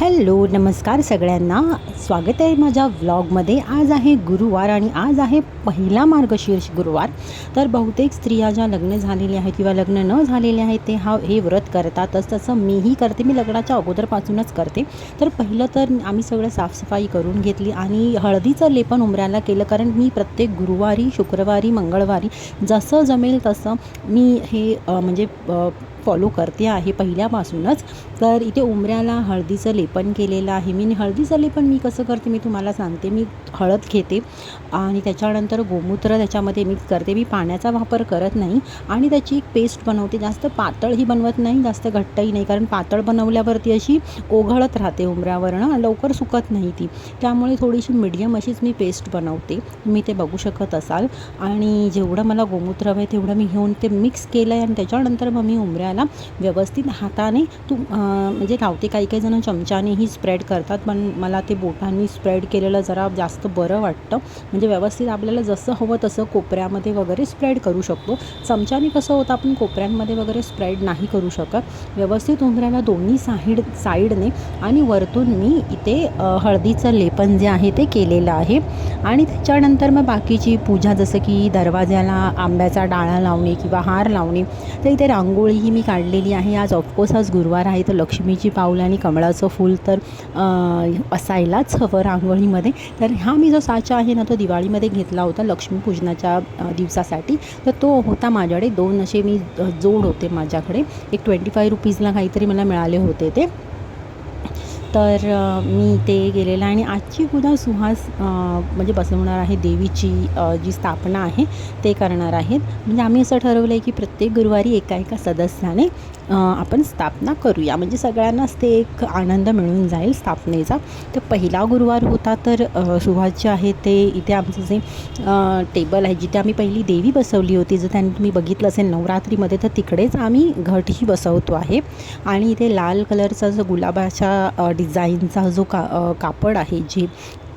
Hello नमस्कार सगळ्यांना. स्वागत आहे माझ्या व्लॉगमध्ये. आज आहे गुरुवार आणि आज आहे पहिला मार्गशीर्ष गुरुवार. तर बहुतेक स्त्रिया ज्या लग्न झालेल्या आहेत किंवा लग्न न झालेले आहेत ते हा हे व्रत करतातच. तसं मीही करते. मी लग्नाच्या अगोदरपासूनच करते. तर पहिलं तर आम्ही सगळं साफसफाई करून घेतली आणि हळदीचं लेपन उमऱ्याला केलं. कारण मी प्रत्येक गुरुवारी शुक्रवारी मंगळवारी जसं जमेल तसं मी हे म्हणजे फॉलो करते आहे पहिल्यापासूनच. तर इथे उमऱ्याला हळदीचं लेपन केलेलं आहे. मी हळदीचं लेपन मी कसं करते मी तुम्हाला सांगते. मी हळद घेते आणि त्याच्यानंतर गोमूत्र त्याच्यामध्ये मिक्स करते. मी पाण्याचा वापर करत नाही आणि त्याची एक पेस्ट बनवते. जास्त पातळही बनवत नाही जास्त घट्टही नाही. कारण पातळ बनवल्यावरती अशी ओघळत राहते उमऱ्यावरनं लवकर सुकत नाही ती. त्यामुळे थोडीशी मिडियम अशीच मी पेस्ट बनवते. तुम्ही ते बघू शकत असाल. आणि जेवढं मला गोमूत्र हवं आहे तेवढं मी घेऊन ते मिक्स केलं आहे आणि त्याच्यानंतर मग मी उमऱ्याला व्यवस्थित हाताने. तू म्हणजे गावते काही काही जण चमच्यानेही स्प्रेड करतात पण मला ते बोटांनी स्प्रेड केलेलं जरा जास्त बरं वाटतं. म्हणजे व्यवस्थित आपल्याला जसं हवं तसं कोपऱ्यामध्ये वगैरे स्प्रेड करू शकतो. चमच्याने कसं होतं आपण कोपऱ्यांमध्ये वगैरे स्प्रेड नाही करू शकत. व्यवस्थित उमऱ्याला दोन्ही साईड साईडने आणि वरतून मी इथे हळदीचं लेपन जे आहे ते केलेलं आहे. आणि त्याच्यानंतर मग बाकीची पूजा जसं की दरवाज्याला आंब्याचा डाळा लावणे किंवा हार लावणे तर इथे रांगोळीही मी काढलेली आहे. आज ऑफकोर्स आज गुरुवार आहे. तर लक्ष्मीची पाऊल आणि कमळाचं फूल तर असायलाच हवं रांगोळीमध्ये. तर हा मी जो साचा आहे ना तो दिवाळीमध्ये घेतला होता लक्ष्मीपूजनाच्या दिवसासाठी. तर तो होता माझ्याकडे. दोन असे मी जोड होते माझ्याकडे. एक ट्वेंटी फाय रुपीजला काहीतरी मला मिळाले होते ते. तर मी ते गेलेलं आहे आणि आजची उद्या सुहास म्हणजे बसवणार आहे देवीची जी स्थापना आहे ते करणार आहेत. म्हणजे आम्ही असं ठरवलं आहे की प्रत्येक गुरुवारी एका एका सदस्याने आपण स्थापना करूया. म्हणजे सगळ्यांनाच ते एक आनंद मिळून जाईल स्थापनेचा. तर पहिला गुरुवार होता तर सुहास जे आहे ते इथे आमचं जे टेबल आहे जिथे आम्ही पहिली देवी बसवली होती जर त्यांनी तुम्ही बघितलं असेल नवरात्रीमध्ये तर तिकडेच आम्ही घटही बसवतो आहे. आणि इथे लाल कलरचा जो गुलाबाच्या डिझाईनचा जो का कापड आहे जे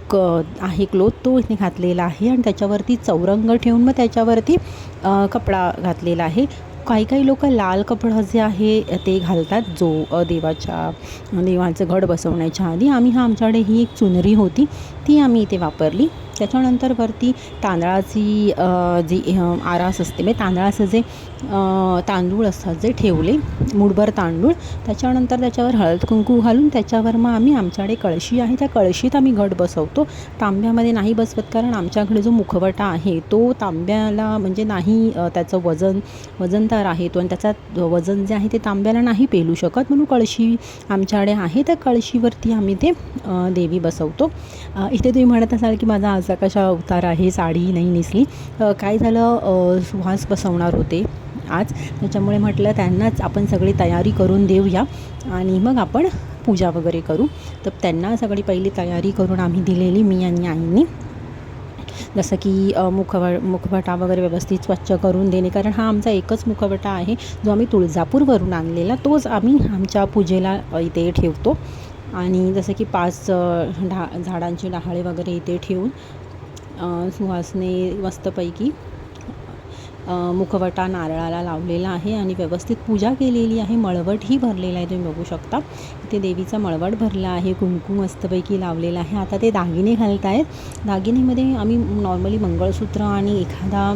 क आहे क्लोथ तो इथे घातलेला आहे आणि त्याच्यावरती चौरंग ठेवून मग त्याच्यावरती कपडा घातलेला आहे. काही काही लोक लाल कपडा जे आहे ते घालतात जो देवाच्या देवाचं घट बसवण्याच्या आधी. आम्ही हा आमच्याकडे ही एक चुनरी होती ती आम्ही इथे वापरली. त्याच्यानंतर वरती तांदळाची जी आरास असते म्हणजे तांदळाचं जे तांदूळ असतात जे ठेवले मुठभर तांदूळ त्याच्यानंतर त्याच्यावर हळद कुंकू घालून त्याच्यावर मग आम्ही आमच्याकडे कळशी आहे. त्या कळशीत आम्ही घट बसवतो. तांब्यामध्ये नाही बसवत कारण आमच्याकडे जो मुखवटा आहे तो तांब्याला म्हणजे नाही त्याचं वजन वजन वजनदार आहे तो आणि त्याचा वजन जे आहे ते तांब्याला नाही पेलू शकत. म्हणून कळशी आमच्याकडे आहे. त्या कळशीवरती आम्ही ते देवी बसवतो. इथे तुम्ही म्हणत असाल की माझा असा कशा अवतार आहे? साडी नाही नेसली. काय झालं? सुहास बसवणार होते आज. त्याच्यामुळे म्हटलं त्यांनाच आपण सगळी तयारी करून देऊया आणि मग आपण पूजा वगैरे करू. तर त्यांना सगळी पहिली तयारी करून आम्ही दिलेली मी आणि आईंनी. जसं की मुखव मुखवटा वगैरे व्यवस्थित स्वच्छ करून देणे. कारण हा आमचा एकच मुखवटा आहे जो आम्ही तुळजापूरवरून आणलेला. तोच आम्ही आमच्या पूजेला इथे ठेवतो. आणि जसं की पाच ढा झाडांचे डहाळे वगैरे इथे ठेवून सुहासने मस्तपैकी मुखवटा नारळाला लावलेला आहे आणि व्यवस्थित पूजा केलेली आहे. मळवटही भरलेला आहे तुम्ही बघू शकता. इथे देवीचा मळवट भरला आहे कुंकू मस्तपैकी लावलेला आहे. आता ते दागिने घालत आहेत दागिनेमध्ये आम्ही नॉर्मली मंगळसूत्र आणि एखादा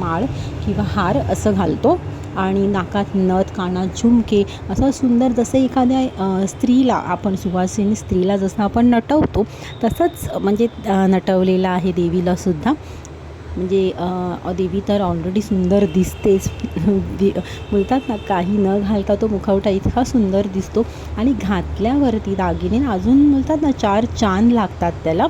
माळ किंवा हार असं घालतो. आणि नाकात नथ कानात झुमके असं सुंदर जसं एखाद्या स्त्रीला आपण सुवासिनी स्त्रीला जसं आपण नटवतो तसंच म्हणजे नटवलेलं आहे देवीला सुद्धा. म्हणजे देवी तर ऑलरेडी सुंदर दिसतेच. बोलतात ना काही न घालता तो मुखवटा इतका सुंदर दिसतो. आणि घातल्यावरती दागिने अजून बोलतात ना चार चांद लागतात त्याला.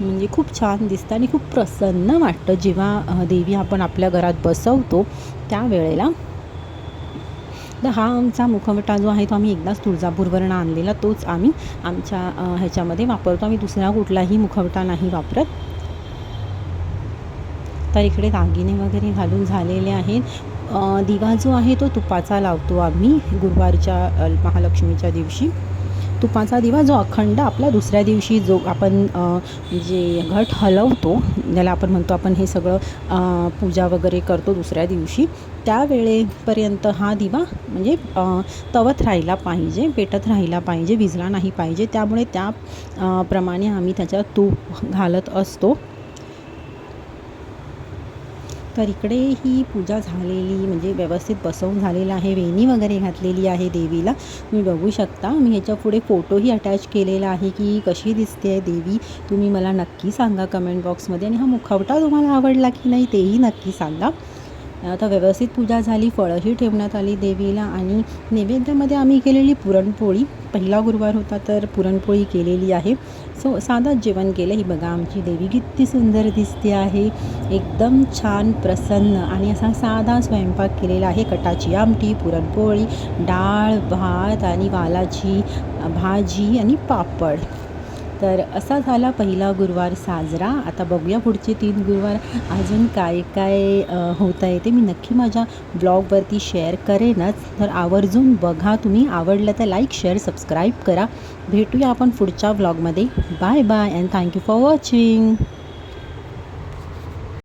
म्हणजे खूप छान दिसतं आणि खूप प्रसन्न वाटतं. जेव्हा देवी आपण आपल्या घरात बसवतो त्यावेळेला तर हा आमचा मुखवटा जो आहे तो आम्ही एकदाच तुळजापूरवरून आणलेला. तोच आम्ही आमच्या ह्याच्यामध्ये वापरतो. आम्ही दुसरा कुठलाही मुखवटा नाही वापरत. तर इकडे दागिने वगैरे घालून झालेले आहेत. दिवा जो आहे तो तुपाचा लावतो आम्ही गुरुवारच्या महालक्ष्मीच्या दिवशी. तुपाचा दिवा जो अखंड आपला दुसऱ्या दिवशी जो आपण जे घट हलवतो ज्याला आपण म्हणतो आपण हे सगळं पूजा वगैरे करतो दुसऱ्या दिवशी त्यावेळेपर्यंत हा दिवा म्हणजे तवत राहिला पाहिजे पेटत राहिला पाहिजे विझला नाही पाहिजे. त्यामुळे त्या प्रमाणे आम्ही त्याच्यात तूप घालत असतो. तर इकडे ही पूजा झालेली म्हणजे व्यवस्थित बसवून झालेलं आहे वेणी वगैरे घातलेली आहे देवीला. तुम्ही बघू शकता मी ह्याच्या पुढे फोटोही अटॅच केलेला आहे की कशी दिसते आहे देवी तुम्ही मला नक्की सांगा कमेंट बॉक्समध्ये आणि हा मुखवटा तुम्हाला आवडला की नाही तेही नक्की सांगा. आता व्यवस्थित पूजा झाली फळंही ठेवण्यात आली देवीला आणि नैवेद्यामध्ये आम्ही केलेली पुरणपोळी. पहिला गुरुवार होता तर पुरणपोळी केलेली आहे. सो साधंच जेवण केलं. ही बघा आमची देवी किती सुंदर दिसते आहे. एकदम छान प्रसन्न आणि असा साधा स्वयंपाक केलेला आहे. कटाची आमटी पुरणपोळी डाळ भात आणि वालाची भाजी आणि पापड. तर असा झाला पहिला गुरुवार साजरा. आता बघूया पुढचे तीन गुरुवार अजून काय काय होत आहे ते मी नक्की माझ्या ब्लॉगवरती शेअर करेनच. तर आवर्जून बघा तुम्ही. आवडलं तर लाईक शेअर सबस्क्राईब करा. भेटूया आपण पुढच्या ब्लॉगमध्ये. Bye bye and thank you for watching